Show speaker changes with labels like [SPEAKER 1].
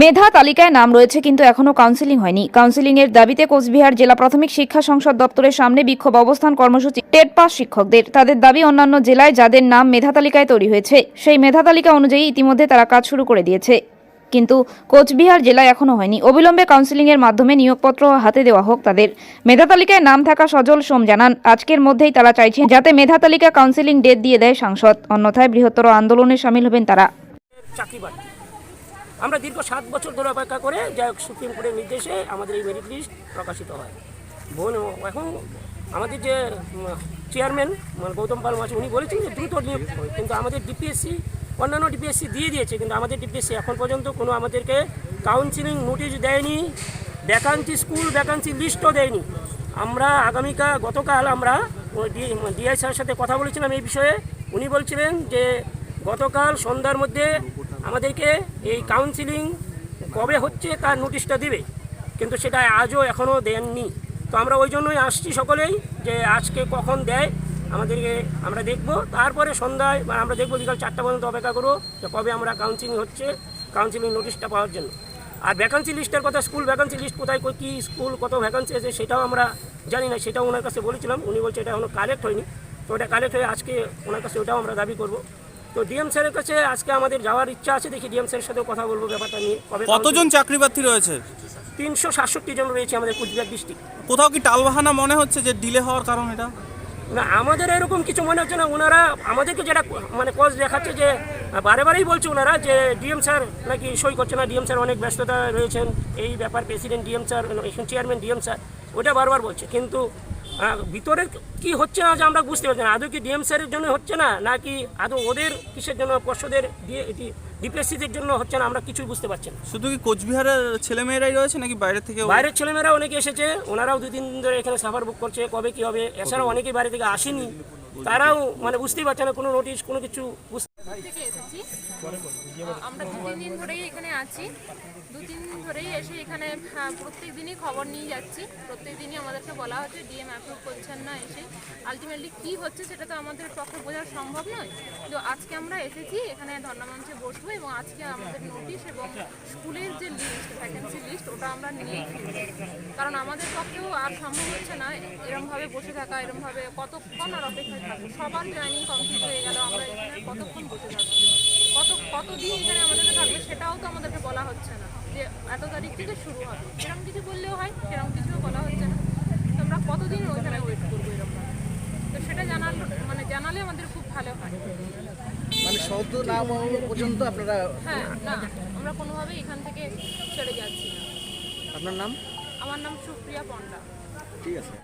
[SPEAKER 1] মেধা তালিকায় নাম রয়েছে, কিন্তু এখনও কাউন্সিলিং হয়নি। কাউন্সিলিং এর দাবিতে কোচবিহার জেলা প্রাথমিক শিক্ষা সংসদ দপ্তরের সামনে বিক্ষোভ, অবস্থান কর্মসূচি, টেট পাস শিক্ষকদের। তাদের দাবি, অন্যান্য জেলায় যাদের নাম মেধা তালিকায় তৈরি হয়েছে, সেই মেধা তালিকা অনুযায়ী ইতিমধ্যে তারা কাজ শুরু করে দিয়েছে। কিন্তু কোচবিহার জেলায় এখনও হয়নি। অবিলম্বে কাউন্সিলিং এর মাধ্যমে নিয়োগপত্র হাতে দেওয়া হোক তাদের। মেধা তালিকায় নাম থাকা সজল সোম জানান, আজকের মধ্যেই তারা চাইছেন যাতে মেধা তালিকা কাউন্সিলিং ডেট দিয়ে দেয় সাংসদ। অন্যথায় বৃহত্তর আন্দোলনে সামিল হবেন তারা।
[SPEAKER 2] আমরা দীর্ঘ সাত বছর ধরে অপেক্ষা করে যাই হোক সুপ্রিম কোর্টের নির্দেশে আমাদের এই মেরিট লিস্ট প্রকাশিত হয়। বোন, এখন আমাদের যে চেয়ারম্যান মানে গৌতম পাল মাসি উনি বলেছেন যে দ্রুত নিয়োগ কিন্তু আমাদের ডিপিএসসি অন্যান্য ডিপিএসসি দিয়ে দিয়েছে, কিন্তু আমাদের ডিপিএসসি এখন পর্যন্ত কোনো আমাদেরকে কাউন্সিলিং নোটিশ দেয়নি ভ্যাকান্সি স্কুল ভ্যাকান্সি লিস্টও দেয়নি। আমরা আগামীকাল, গতকাল আমরা ডিআই স্যারের সাথে কথা বলেছিলাম এই বিষয়ে। উনি বলছিলেন যে গতকাল সন্ধ্যার মধ্যে আমাদেরকে এই কাউন্সিলিং কবে হচ্ছে তার নোটিশটা দিবে। কিন্তু সেটা আজও এখনও দেননি। তো আমরা ওই জন্যই আসছি সকলেই যে আজকে কখন দেয়, আমাদেরকে আমরা দেখব। তারপরে সন্ধ্যায় বা আমরা দেখব বিকাল চারটা পর্যন্ত অপেক্ষা করব যে কবে আমরা কাউন্সিলিং হচ্ছে কাউন্সিলিং নোটিশটা পাওয়ার জন্য। আর ভ্যাকান্সি লিস্টের কথা স্কুল ভ্যাকান্সি লিস্ট কোথায়, কী স্কুল কত ভ্যাকান্সি আছে সেটাও আমরা জানি না। সেটাও ওনার কাছে বলেছিলাম। উনি বলছে এটা এখনও কালেক্ট হয়নি। তো ওটা কালেক্ট হয়ে আজকে ওনার কাছে ওটাও আমরা দাবি করব। তো ডিএম স্যারের কাছে আজকে আমাদের যাওয়ার ইচ্ছা আছে দেখি ডিএম স্যারের সাথেও কথা বলব ব্যাপারটা নিয়ে। কবে
[SPEAKER 3] কতজন চাকরি প্রার্থী রয়েছে?
[SPEAKER 2] তিনশো সাতষট্টি জন রয়েছে আমাদের কুচবিহার ডিস্ট্রিক্ট
[SPEAKER 3] কোথাও কি টালবাহানা মনে হচ্ছে যে ডিলে হওয়ার কারণ এটা?
[SPEAKER 2] না আমাদের এরকম কিছু মনে হচ্ছে না ওনারা আমাদেরকে যেটা মানে কজ দেখাচ্ছে যে বারে বারেই বলছে ওনারা যে ডিএম স্যার নাকি সই করছে না ডিএম স্যার অনেক ব্যস্ততা রয়েছেন। এই ব্যাপার প্রেসিডেন্ট ডিএম স্যার এখন চেয়ারম্যান ডিএম স্যার ওটা বারবার বলছে। কিন্তু ভিতরে কি হচ্ছে না যে আমরা বুঝতে পারছি না। আদৌ কি ডিএম স্যারের জন্য হচ্ছে না নাকি আদৌ ওদের কিসের জন্য পর্ষদের ডিপিএসসিদের জন্য হচ্ছে না আমরা কিছুই বুঝতে পারছি না।
[SPEAKER 3] শুধু কি কোচবিহারের ছেলেমেয়েরাই রয়েছে নাকি বাইরে থেকে
[SPEAKER 2] বাইরের ছেলেমেয়েরা অনেকে এসেছে ওনারাও দুই তিন দিন ধরে এখানে সাফার বুক করছে কবে কি হবে? এছাড়াও অনেকেই বাইরে থেকে আসেনি। তারাও মানে বুঝতেই পারছে না কোনো নোটিশ কোনো কিছু
[SPEAKER 4] আমরা দু তিন দিন ধরেই এখানে আছি। দু তিন দিন ধরেই এসে এখানে প্রত্যেক দিনই খবর নিয়ে যাচ্ছি। প্রত্যেক দিনই আমাদেরকে বলা হচ্ছে, ডিএম অ্যাপ্রুভ করছেন না এসে। আলটিমেটলি কি হচ্ছে সেটা তো আমাদের পক্ষে বোঝা সম্ভব নয়। তো আজকে আমরা এসেছি, এখানে ধর্ণামঞ্চে বসবো এবং আজকে আমাদের নোটিশ এবং স্কুলের যে লিস্ট ভ্যাকেন্সি লিস্ট ওটা আমরা নিয়ে কারণ আমাদের পক্ষেও আর সম্ভব হচ্ছে না এরমভাবে বসে থাকা, এরমভাবে কতক্ষণ আর অপেক্ষায় থাকব? সবার ট্রেনিং কমপ্লিট হয়ে গেল, আমরা এখানে কতক্ষণ বসে থাকব? কতদিন এখানে আমাদেরকে থাকবে সেটাও তো আমাদেরকে বলা হচ্ছে না যে এত তারিখ থেকে শুরু হবে। এরকম কিছু বললেও হয় সেরকম কিছুও বলা হচ্ছে না। তো আমরা কতদিন ওইখানে ওয়েট করব এরকম? তো সেটা জানাল মানে জানালে আমাদের খুব ভালো হয়।
[SPEAKER 5] মানে শব্দ না হওয়া পর্যন্ত আপনারা
[SPEAKER 4] হ্যাঁ না আমরা কোনোভাবেই এখান থেকে ছেড়ে যাচ্ছি না।
[SPEAKER 5] আপনার নাম?
[SPEAKER 4] আমার নাম সুপ্রিয়া পণ্ডা।
[SPEAKER 5] ঠিক আছে।